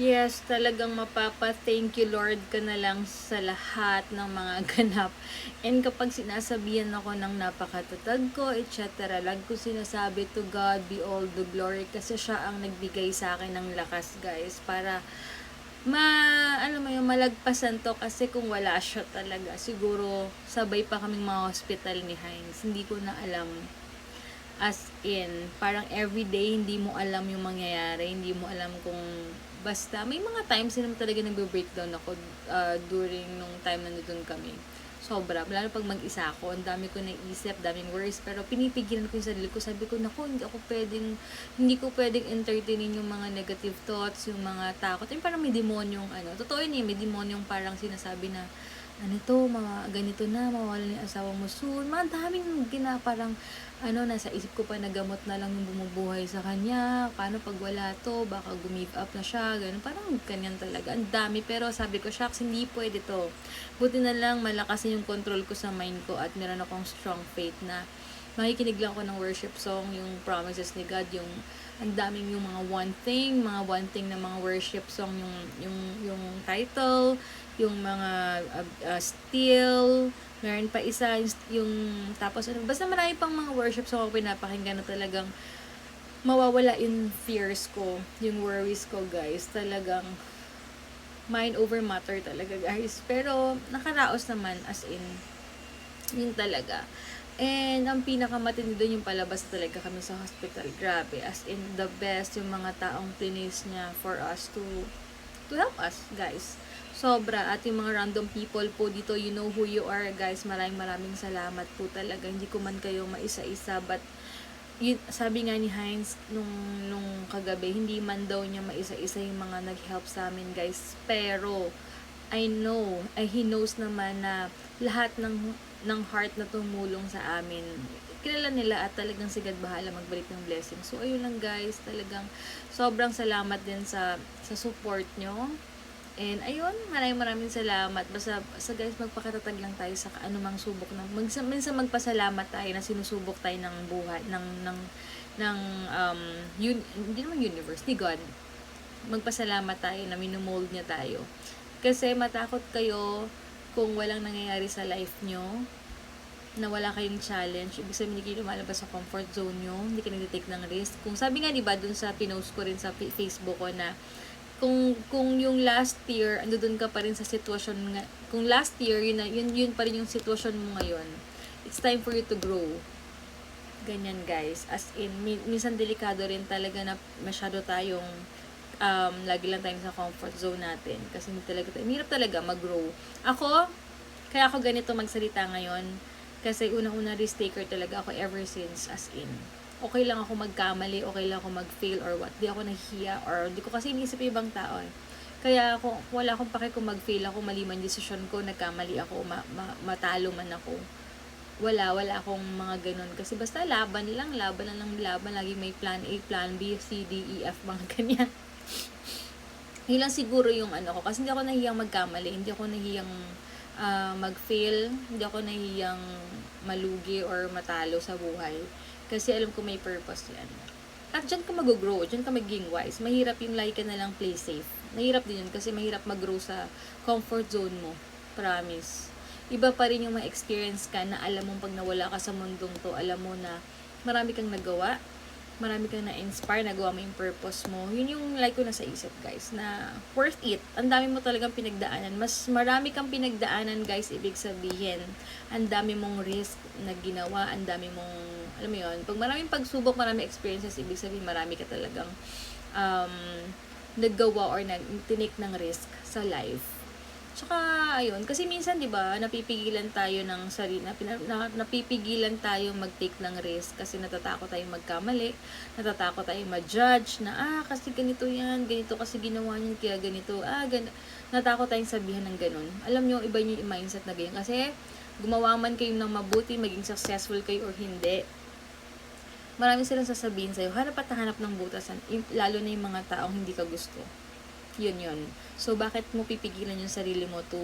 Yes, talagang mapapa-thank you Lord ka na lang sa lahat ng mga ganap. And kapag sinasabihan ako ng napakatatag ko, etc. Lagi ko sinasabi to God be all the glory kasi siya ang nagbigay sa akin ng lakas guys para ma ano mo yung malagpasan to kasi kung wala siya talaga siguro sabay pa kaming mga hospital ni Heinz hindi ko na alam as in parang everyday hindi mo alam yung mangyayari hindi mo alam kung basta may mga times naman talaga nagbe-breakdown ako uh, during nung time na nandun kami. Sobra lalo pag mag-isa ako ang dami ko naisip daming worries pero pinipigilan ko yung sarili ko. Sabi ko naku hindi ako pwedeng hindi ko pwedeng entertainin yung mga negative thoughts yung mga takot. Yung parang may demonyong ano totoo yun eh may demonyong parang sinasabi na ano to, mga ganito na, mawala yung asawa mo soon. Mga daming gina, parang, ano, nasa isip ko pa na gamot na lang yung bumubuhay sa kanya. Paano pag wala to, baka gumive up na siya, ganun. Parang ganyan talaga. Ang dami, pero sabi ko, shucks, hindi pwede to. Buti na lang, malakas yung control ko sa mind ko at meron akong strong faith na makikinig lang ako ng worship song, yung promises ni God, yung ang daming yung mga one thing, mga one thing na mga worship song, yung, yung, yung title, yung mga uh, uh, still, meron pa isa, yung, tapos ano, basta marami pang mga worship song ako pinapakinggan na talagang mawawala yung fears ko, yung worries ko, guys. Talagang mind over matter talaga, guys. Pero, nakaraos naman, as in, yun talaga. And ang pinakamatindi doon yung palabas talaga kami sa hospital. Grabe. As in, the best yung mga taong plinis niya for us to to help us, guys. Sobra. At yung mga random people po dito, you know who you are, guys. Maraming maraming salamat po talaga. Hindi ko man kayo maisa-isa, but sabi nga ni Heinz nung, nung kagabi, hindi man daw niya maisa-isa yung mga nag-help sa amin, guys. Pero, I know, ay he knows naman na lahat ng ng heart na tumulong sa amin. Kilala nila at talagang sigad bahala magbalik ng blessing. So, ayun lang guys, talagang sobrang salamat din sa sa support nyo. And ayun, maraming maraming salamat. Basta, basta guys, magpakatatag lang tayo sa anumang subok na mag, minsan magpasalamat tayo na sinusubok tayo ng buhay ng ng ng um yun, hindi naman universe, ni God. Magpasalamat tayo na minumold niya tayo. Kasi matakot kayo kung walang nangyayari sa life nyo, na wala kayong challenge, ibig sabihin hindi kayo lumalabas sa comfort zone nyo, hindi kayo nag-take ng risk. Kung sabi nga, di ba, dun sa pinost ko rin sa Facebook ko na, kung kung yung last year, ando dun ka pa rin sa sitwasyon nga, kung last year, yun, yun, yun pa rin yung sitwasyon mo ngayon, it's time for you to grow. Ganyan, guys. As in, minsan delikado rin talaga na masyado tayong um, lagi lang tayo sa comfort zone natin. Kasi hindi talaga hirap talaga mag-grow. Ako, kaya ako ganito magsalita ngayon, kasi unang-una risk taker talaga ako ever since as in. Okay lang ako magkamali, okay lang ako mag-fail or what. Di ako nahihiya or di ko kasi iniisip ibang tao eh. Kaya ako, wala akong pake kung mag-fail ako, mali man decision ko, nagkamali ako, ma- ma- matalo man ako. Wala, wala akong mga ganun. Kasi basta laban lang, laban lang laban. Lagi may plan A, plan B, C, D, E, F, mga ganyan. Yun lang siguro yung ano ko. Kasi hindi ako nahiyang magkamali. Hindi ako nahiyang uh, mag-fail. Hindi ako nahiyang malugi or matalo sa buhay. Kasi alam ko may purpose yan. At dyan ka mag-grow, dyan ka maging wise. Mahirap yung like ka na lang play safe. Mahirap din yun kasi mahirap mag-grow sa comfort zone mo. Promise. Iba pa rin yung ma-experience ka na alam mo pag nawala ka sa mundong to, alam mo na marami kang nagawa, marami kang na-inspire, nagawa mo yung purpose mo. Yun yung like ko na sa isip, guys, na worth it. Ang dami mo talagang pinagdaanan. Mas marami kang pinagdaanan, guys, ibig sabihin. Ang dami mong risk na ginawa, ang dami mong, alam mo yun, pag maraming pagsubok, marami experiences, ibig sabihin marami ka talagang um, naggawa or nag tinik ng risk sa life. Tsaka, ayun, kasi minsan, di ba, napipigilan tayo ng sarili, na, na, napipigilan tayo mag-take ng risk kasi natatakot tayong magkamali, natatakot tayong ma-judge na, ah, kasi ganito yan, ganito kasi ginawa niyan, kaya ganito, ah, gan natakot tayong sabihan ng ganun. Alam nyo, iba yung mindset na ganyan. Kasi, gumawa man kayo ng mabuti, maging successful kayo or hindi, marami silang sasabihin sa'yo, hanap at hanap ng butasan, lalo na yung mga taong hindi ka gusto yun yun. So, bakit mo pipigilan yung sarili mo to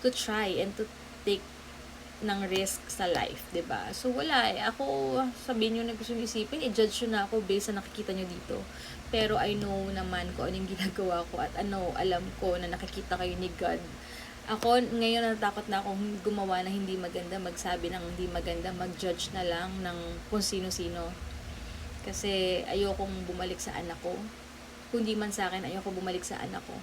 to try and to take ng risk sa life, ba? So wala eh. Ako sabihin niyo na gusto niyo isipin, i-judge niyo na ako based sa nakikita niyo dito. Pero I know naman kung anong ginagawa ko at ano, alam ko na nakikita kayo ni God. Ako ngayon natakot na akong gumawa na hindi maganda, magsabi ng hindi maganda, mag-judge na lang ng kung sino-sino. Kasi ayokong bumalik sa anak ko. Kung di man sa akin, ayoko bumalik sa anak ko.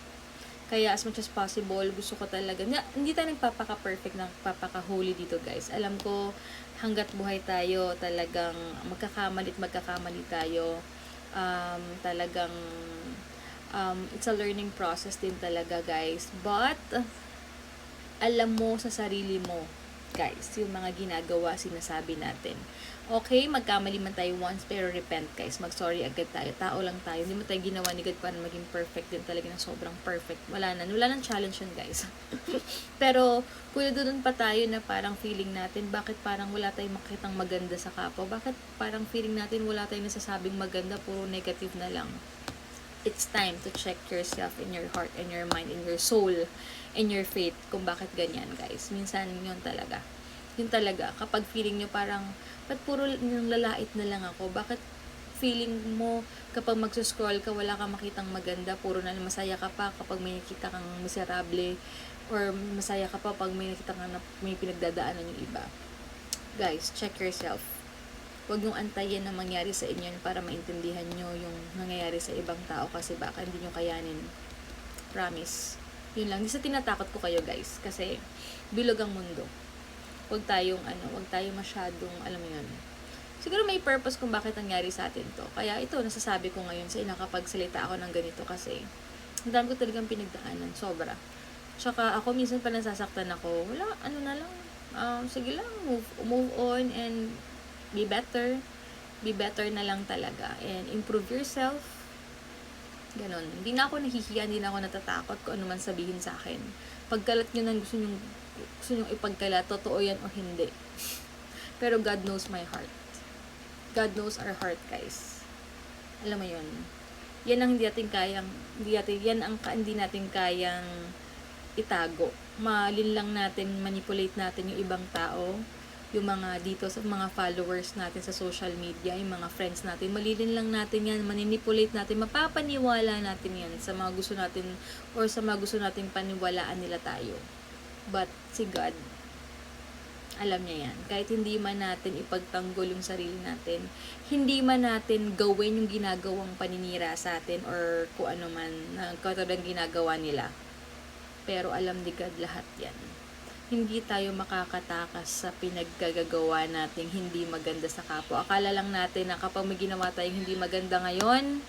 Kaya as much as possible, gusto ko talaga, na, hindi tayo nagpapaka-perfect, nagpapaka-holy dito guys. Alam ko, hanggat buhay tayo, talagang magkakamali at magkakamali tayo. Um, talagang, um, it's a learning process din talaga guys. But, alam mo sa sarili mo, guys, yung mga ginagawa, sinasabi natin. Okay, magkamali man tayo once, pero repent guys. Mag-sorry agad tayo. Tao lang tayo. Hindi mo tayo ginawa ni God para maging perfect din talaga na sobrang perfect. Wala na. Wala nang challenge yun guys. pero, kung doon pa tayo na parang feeling natin, bakit parang wala tayong makitang maganda sa kapwa? Bakit parang feeling natin wala tayong nasasabing maganda, puro negative na lang? it's time to check yourself in your heart and your mind, in your soul, in your faith, kung bakit ganyan, guys. Minsan, yun talaga. Yun talaga. Kapag feeling nyo parang, ba't puro yung lalait na lang ako? Bakit feeling mo kapag magsuscroll ka, wala kang makitang maganda, puro na masaya ka pa kapag may nakita kang miserable, or masaya ka pa pag may nakita kang na may pinagdadaanan yung iba. Guys, check yourself huwag yung antayin na mangyari sa inyo para maintindihan nyo yung nangyayari sa ibang tao kasi baka hindi nyo kayanin. Promise. Yun lang. Di sa tinatakot ko kayo guys kasi bilog ang mundo. Huwag tayong ano, huwag tayong masyadong, alam mo yun. Siguro may purpose kung bakit nangyari sa atin to. Kaya ito, nasasabi ko ngayon sa inakapagsalita ako ng ganito kasi ang dami ko talagang pinagdaanan. Sobra. Tsaka ako minsan pa nasasaktan ako. Wala, ano na lang. Um, sige lang, move, move on and be better, be better na lang talaga, and improve yourself. Ganon. Hindi na ako nahihiya, hindi na ako natatakot kung ano man sabihin sa akin. Pagkalat nyo nang gusto nyo, gusto nyo ipagkalat, totoo yan o hindi. Pero God knows my heart. God knows our heart, guys. Alam mo yun. Yan ang hindi natin kayang, hindi natin, yan ang hindi natin kayang itago. Malin lang natin, manipulate natin yung ibang tao yung mga dito sa mga followers natin sa social media, yung mga friends natin, malilin lang natin yan, manipulate natin, mapapaniwala natin yan sa mga gusto natin or sa mga gusto natin paniwalaan nila tayo. But si God, alam niya yan. Kahit hindi man natin ipagtanggol yung sarili natin, hindi man natin gawin yung ginagawang paninira sa atin or kung ano man katulad ginagawa nila. Pero alam ni God lahat yan hindi tayo makakatakas sa pinaggagawa nating hindi maganda sa kapwa. Akala lang natin na kapag may ginawa tayong hindi maganda ngayon,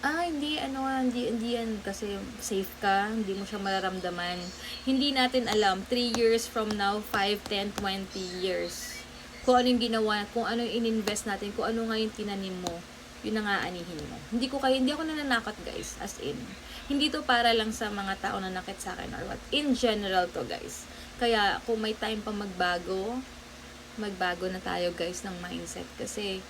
ah, hindi, ano, hindi, hindi yan kasi safe ka, hindi mo siya mararamdaman. Hindi natin alam, 3 years from now, 5, 10, 20 years, kung ano yung ginawa, kung ano yung ininvest natin, kung ano nga yung tinanim mo, yun ang aanihin mo. Hindi ko kayo, hindi ako nananakot guys, as in. Hindi to para lang sa mga tao na nakit sa akin or what. In general to guys. Kaya kung may time pa magbago, magbago na tayo guys ng mindset. Kasi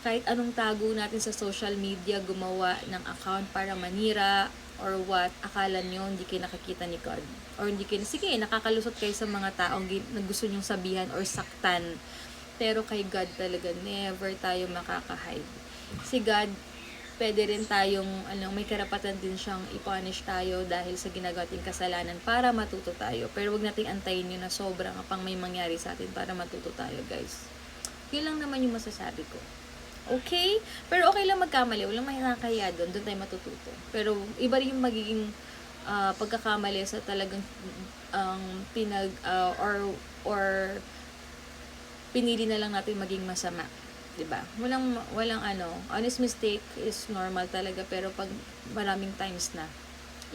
kahit anong tago natin sa social media, gumawa ng account para manira or what, akala nyo hindi kayo nakikita ni God. Or hindi kayo, sige, nakakalusot kayo sa mga taong na gusto nyong sabihan or saktan. Pero kay God talaga, never tayo makaka-hide. Si God, pwede rin tayong, ano, may karapatan din siyang i-punish tayo dahil sa ginagawa kasalanan para matuto tayo. Pero wag nating antayin yun na sobrang pang may mangyari sa atin para matuto tayo, guys. Yun lang naman yung masasabi ko. Okay? Pero okay lang magkamali. Walang may nakakaya doon. Doon tayo matututo. Pero iba rin yung magiging uh, pagkakamali sa talagang ang um, pinag uh, or or pinili na lang natin maging masama. 'Di ba? Walang walang ano, honest mistake is normal talaga pero pag maraming times na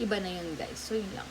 iba na 'yun, guys. So yun lang.